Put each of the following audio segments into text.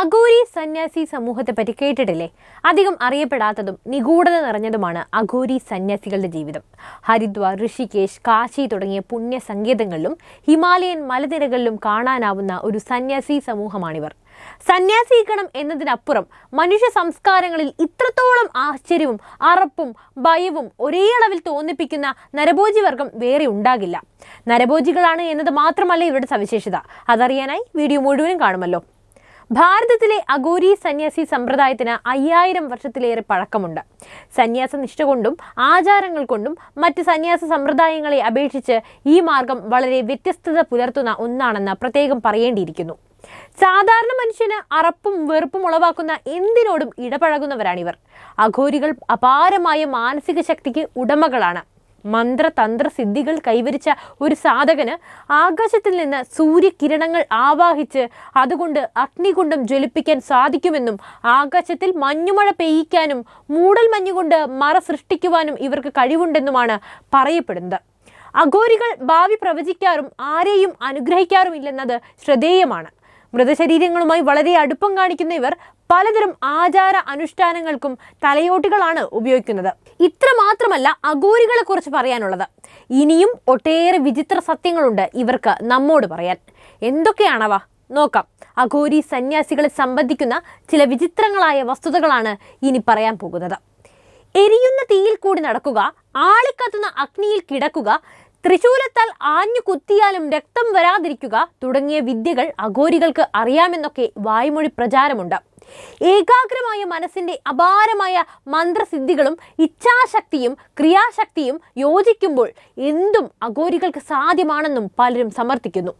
അഘോരി സന്യാസി സമൂഹത്തെ പറ്റി കേട്ടിട്ടില്ലേ? അധികം അറിയപ്പെടാത്തതും നിഗൂഢത നിറഞ്ഞതുമാണ് അഘോരി സന്യാസികളുടെ ജീവിതം. ഹരിദ്വാർ ഋഷികേശ് കാശി തുടങ്ങിയ പുണ്യ സങ്കേതങ്ങളിലും ഹിമാലയൻ മലനിരകളിലും കാണാനാവുന്ന ഒരു സന്യാസി സമൂഹമാണിവർ. സന്യാസീകരണം എന്നതിനപ്പുറം മനുഷ്യ സംസ്കാരങ്ങളിൽ ഇത്രത്തോളം ആശ്ചര്യവും അറപ്പും ഭയവും ഒരേ അളവിൽ തോന്നിപ്പിക്കുന്ന നരഭോജി വർഗം വേറെ ഉണ്ടാകില്ല. നരഭോജികളാണ് എന്നത് മാത്രമല്ല ഇവരുടെ സവിശേഷത. അതറിയാനായി വീഡിയോ മുഴുവനും കാണുമല്ലോ. ഭാരതത്തിലെ അഗോരി സന്യാസി സമ്പ്രദായത്തിന് അയ്യായിരം വർഷത്തിലേറെ പഴക്കമുണ്ട്. സന്യാസ നിഷ്ഠ കൊണ്ടും ആചാരങ്ങൾ കൊണ്ടും മറ്റ് സന്യാസ സമ്പ്രദായങ്ങളെ അപേക്ഷിച്ച് ഈ മാർഗം വളരെ വ്യത്യസ്തത പുലർത്തുന്ന ഒന്നാണെന്ന് പ്രത്യേകം പറയേണ്ടിയിരിക്കുന്നു. സാധാരണ മനുഷ്യന് അറപ്പും വെറുപ്പും ഉളവാക്കുന്ന എന്തിനോടും ഇടപഴകുന്നവരാണിവർ. അഘോരികൾ അപാരമായ മാനസിക ശക്തിക്ക് ഉടമകളാണ്. മന്ത്രതന്ത്ര സിദ്ധികൾ കൈവരിച്ച ഒരു സാധകന് ആകാശത്തിൽ നിന്ന് സൂര്യകിരണങ്ങൾ ആവാഹിച്ച് അതുകൊണ്ട് അഗ്നികുണ്ടം ജ്വലിപ്പിക്കാൻ സാധിക്കുമെന്നും ആകാശത്തിൽ മഞ്ഞുമഴ പെയ്യിക്കാനും മൂടൽ മഞ്ഞുകൊണ്ട് മറ സൃഷ്ടിക്കുവാനും ഇവർക്ക് കഴിവുണ്ടെന്നുമാണ് പറയപ്പെടുന്നത്. അഘോരികൾ ഭാവി പ്രവചിക്കാറും ആരെയും അനുഗ്രഹിക്കാറുമില്ലെന്നത് ശ്രദ്ധേയമാണ്. മൃതശരീരങ്ങളുമായി വളരെ അടുപ്പം കാണിക്കുന്ന ഇവർ പലതരം ആചാര അനുഷ്ഠാനങ്ങൾക്കും തലയോട്ടികളാണ് ഉപയോഗിക്കുന്നത്. ഇത്ര മാത്രമല്ല അഗോരികളെ കുറിച്ച് പറയാനുള്ളത്. ഇനിയും ഒട്ടേറെ വിചിത്ര സത്യങ്ങളുണ്ട് ഇവർക്ക് നമ്മോട് പറയാൻ. എന്തൊക്കെയാണവ? നോക്കാം. അഘോരി സന്യാസികളെ സംബന്ധിക്കുന്ന ചില വിചിത്രങ്ങളായ വസ്തുതകളാണ് ഇനി പറയാൻ പോകുന്നത്. എരിയുന്ന തീയിൽ കൂടി നടക്കുക ആളിക്കത്തുന്ന അഗ്നിയിൽ കിടക്കുക തൃശൂലത്താൽ ആഞ്ഞു കുത്തിയാലും രക്തം വരാതിരിക്കുക തുടങ്ങിയ വിദ്യകൾ അഘോരികൾക്ക് അറിയാമെന്നൊക്കെ വായ്മൊഴി പ്രചാരമുണ്ട്. ഏകാഗ്രമായ മനസ്സിന്റെ അപാരമായ മന്ത്രസിദ്ധികളും ഇച്ഛാശക്തിയും ക്രിയാശക്തിയും യോജിക്കുമ്പോൾ എന്തും അഘോരികൾക്ക് സാധ്യമാണെന്നും പലരും സമർത്ഥിക്കുന്നു.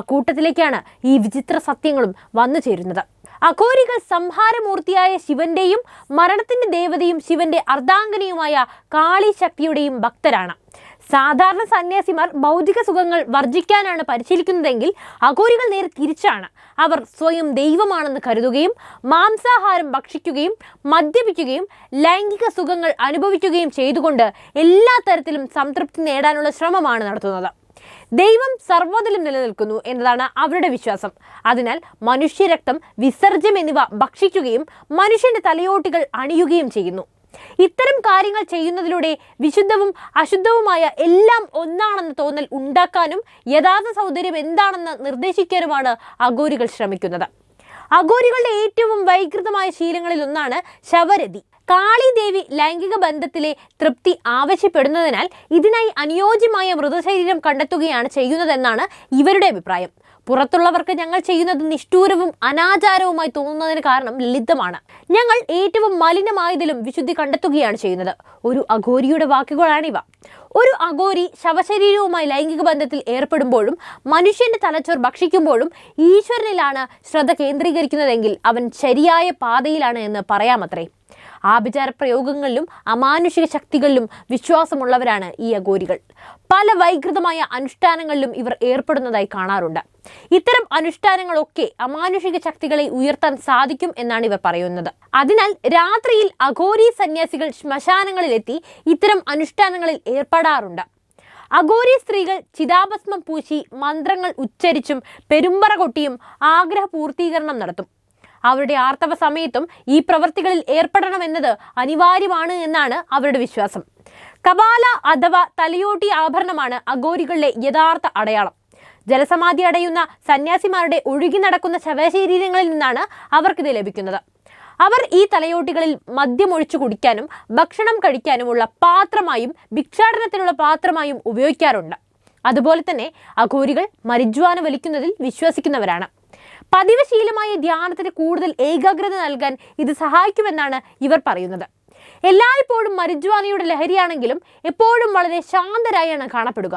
അക്കൂട്ടത്തിലേക്കാണ് ഈ വിചിത്ര സത്യങ്ങളും വന്നു ചേരുന്നത്. അഘോരികൾ സംഹാരമൂർത്തിയായ ശിവന്റെയും മരണത്തിന്റെ ദേവതയും ശിവന്റെ അർദ്ധാംഗനിയുമായ കാളി ശക്തിയുടെയും ഭക്തരാണ്. സാധാരണ സന്യാസിമാർ ഭൗതിക സുഖങ്ങൾ വർജിക്കാനാണ് പരിശീലിക്കുന്നതെങ്കിൽ അഘോരികൾ നേരെ തിരിച്ചാണ്. അവർ സ്വയം ദൈവമാണെന്ന് കരുതുകയും മാംസാഹാരം ഭക്ഷിക്കുകയും മദ്യപിക്കുകയും ലൈംഗിക സുഖങ്ങൾ അനുഭവിക്കുകയും ചെയ്തുകൊണ്ട് എല്ലാ തരത്തിലും സംതൃപ്തി നേടാനുള്ള ശ്രമമാണ് നടത്തുന്നത്. ദൈവം സർവതിലും നിലനിൽക്കുന്നു എന്നതാണ് അവരുടെ വിശ്വാസം. അതിനാൽ മനുഷ്യരക്തം വിസർജ്യം എന്നിവ ഭക്ഷിക്കുകയും മനുഷ്യന്റെ തലയോട്ടികൾ അണിയുകയും ചെയ്യുന്നു. ഇത്തരം കാര്യങ്ങൾ ചെയ്യുന്നതിലൂടെ വിശുദ്ധവും അശുദ്ധവുമായ എല്ലാം ഒന്നാണെന്ന് തോന്നൽ ഉണ്ടാക്കാനും യഥാർത്ഥ സൗന്ദര്യം എന്താണെന്ന് നിർദ്ദേശിക്കാനുമാണ് അഗോരികൾ ശ്രമിക്കുന്നത്. അഗോരികളുടെ ഏറ്റവും വൈകൃതമായ ശീലങ്ങളിൽ ഒന്നാണ് ശവരതി. കാളിദേവി ലൈംഗിക ബന്ധത്തിലെ തൃപ്തി ആവശ്യപ്പെടുന്നതിനാൽ ഇതിനായി അനുയോജ്യമായ മൃതശരീരം കണ്ടെത്തുകയാണ് ചെയ്യുന്നതെന്നാണ് ഇവരുടെ അഭിപ്രായം. പുറത്തുള്ളവർക്ക് ഞങ്ങൾ ചെയ്യുന്നത് നിഷ്ഠൂരവും അനാചാരവുമായി തോന്നുന്നതിന് കാരണം ലളിതമാണ്. ഞങ്ങൾ ഏറ്റവും മലിനമായതിലും വിശുദ്ധി കണ്ടെത്തുകയാണ് ചെയ്യുന്നത്. ഒരു അഘോരിയുടെ വാക്കുകളാണിവ. ഒരു അഘോരി ശവശരീരവുമായി ലൈംഗിക ബന്ധത്തിൽ ഏർപ്പെടുമ്പോഴും മനുഷ്യന്റെ തലച്ചോർ ഭക്ഷിക്കുമ്പോഴും ഈശ്വരനിലാണ് ശ്രദ്ധ കേന്ദ്രീകരിക്കുന്നതെങ്കിൽ അവൻ ശരിയായ പാതയിലാണ് എന്ന് പറയാമത്രേ. ആഭിചാര പ്രയോഗങ്ങളിലും അമാനുഷിക ശക്തികളിലും വിശ്വാസമുള്ളവരാണ് ഈ അഗോരികൾ. പല വൈകൃതമായ അനുഷ്ഠാനങ്ങളിലും ഇവർ ഏർപ്പെടുന്നതായി കാണാറുണ്ട്. ഇത്തരം അനുഷ്ഠാനങ്ങളൊക്കെ അമാനുഷിക ശക്തികളെ ഉയർത്താൻ സാധിക്കും എന്നാണ് ഇവർ പറയുന്നത്. അതിനാൽ രാത്രിയിൽ അഘോരി സന്യാസികൾ ശ്മശാനങ്ങളിലെത്തി ഇത്തരം അനുഷ്ഠാനങ്ങളിൽ ഏർപ്പെടാറുണ്ട്. അഘോരി സ്ത്രീകൾ ചിതാഭസ്മം പൂശി മന്ത്രങ്ങൾ ഉച്ചരിച്ചും പെരുമ്പറ കൊട്ടിയും ആഗ്രഹ പൂർത്തീകരണം നടത്തും. അവരുടെ ആർത്തവ സമയത്തും ഈ പ്രവൃത്തികളിൽ ഏർപ്പെടണമെന്നത് അനിവാര്യമാണ് എന്നാണ് അവരുടെ വിശ്വാസം. കപാല അഥവാ തലയോട്ടി ആഭരണമാണ് അഗോരികളുടെ യഥാർത്ഥ അടയാളം. ജലസമാധി അടയുന്ന സന്യാസിമാരുടെ ഒഴുകി നടക്കുന്ന ശവശരീരങ്ങളിൽ നിന്നാണ് അവർക്കിത് ലഭിക്കുന്നത്. അവർ ഈ തലയോട്ടികളിൽ മദ്യം മദ്യമൊഴിച്ചു കുടിക്കാനും ഭക്ഷണം കഴിക്കാനുമുള്ള പാത്രമായും ഭിക്ഷാടനത്തിനുള്ള പാത്രമായും ഉപയോഗിക്കാറുണ്ട്. അതുപോലെ തന്നെ അഘോരികൾ മരിജ്വാന വലിക്കുന്നതിൽ വിശ്വസിക്കുന്നവരാണ്. പതിവ് ശീലമായ ധ്യാനത്തിന് കൂടുതൽ ഏകാഗ്രത നൽകാൻ ഇത് സഹായിക്കുമെന്നാണ് ഇവർ പറയുന്നത്. എല്ലായ്പ്പോഴും മരിജ്വാനയുടെ ലഹരിയാണെങ്കിലും എപ്പോഴും വളരെ ശാന്തരായാണ് കാണപ്പെടുക.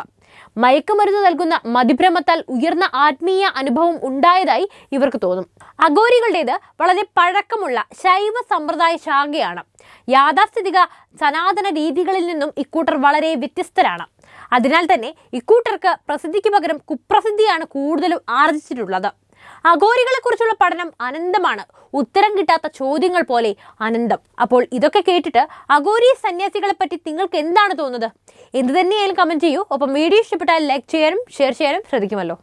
മയക്കുമരുന്ന് നൽകുന്ന മതിഭ്രമത്താൽ ഉയർന്ന ആത്മീയ അനുഭവം ഉണ്ടായതായി ഇവർക്ക് തോന്നും. അഗോരികളുടേത് വളരെ പഴക്കമുള്ള ശൈവ സമ്പ്രദായ ശാഖയാണ്. യാഥാസ്ഥിതിക സനാതന രീതികളിൽ നിന്നും ഇക്കൂട്ടർ വളരെ വ്യത്യസ്തരാണ്. അതിനാൽ തന്നെ ഇക്കൂട്ടർക്ക് പ്രസിദ്ധിക്ക് പകരം കുപ്രസിദ്ധിയാണ് കൂടുതലും ആർജിച്ചിട്ടുള്ളത്. അഘോരികളെ കുറിച്ചുള്ള പഠനം അനന്തമാണ്. ഉത്തരം കിട്ടാത്ത ചോദ്യങ്ങൾ പോലെ അനന്തം. അപ്പോൾ ഇതൊക്കെ കേട്ടിട്ട് അഘോരി സന്യാസികളെ പറ്റി നിങ്ങൾക്ക് എന്താണ് തോന്നുന്നത്? എന്ത് തന്നെയായാലും കമന്റ് ചെയ്യൂ. ഒപ്പം വീഡിയോ ഇഷ്ടപ്പെട്ടാൽ ലൈക്ക് ചെയ്യാനും ഷെയർ ചെയ്യാനും ശ്രദ്ധിക്കുമല്ലോ.